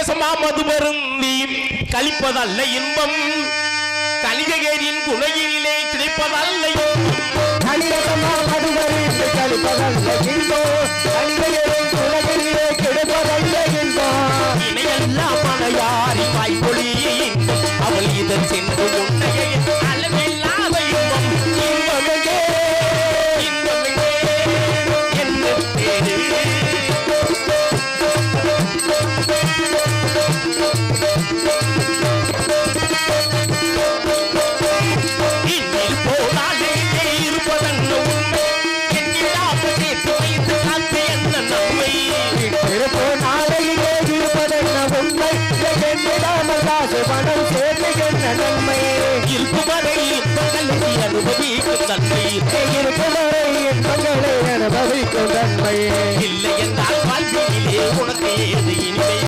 கலிகசமா மது வருந்தி கழிப்பதல்ல இன்பம். கலிகையரின் குணையினிலே கிடைப்பதல்ல இன்பம். கலியகமா மதுவரித்து கழிப்பதல்ல கெடுப்பதல்ல இணையெல்லாம் மனையாரி இன்பம் அவள் இதன் சென்று அனுபவிக்கும் தன்மை இருக்கும் வரை இன்பங்களை அனுபவிக்கும் தன்மை இல்லை என்றால் வாழ்க்கையிலே உனக்கு இனிமை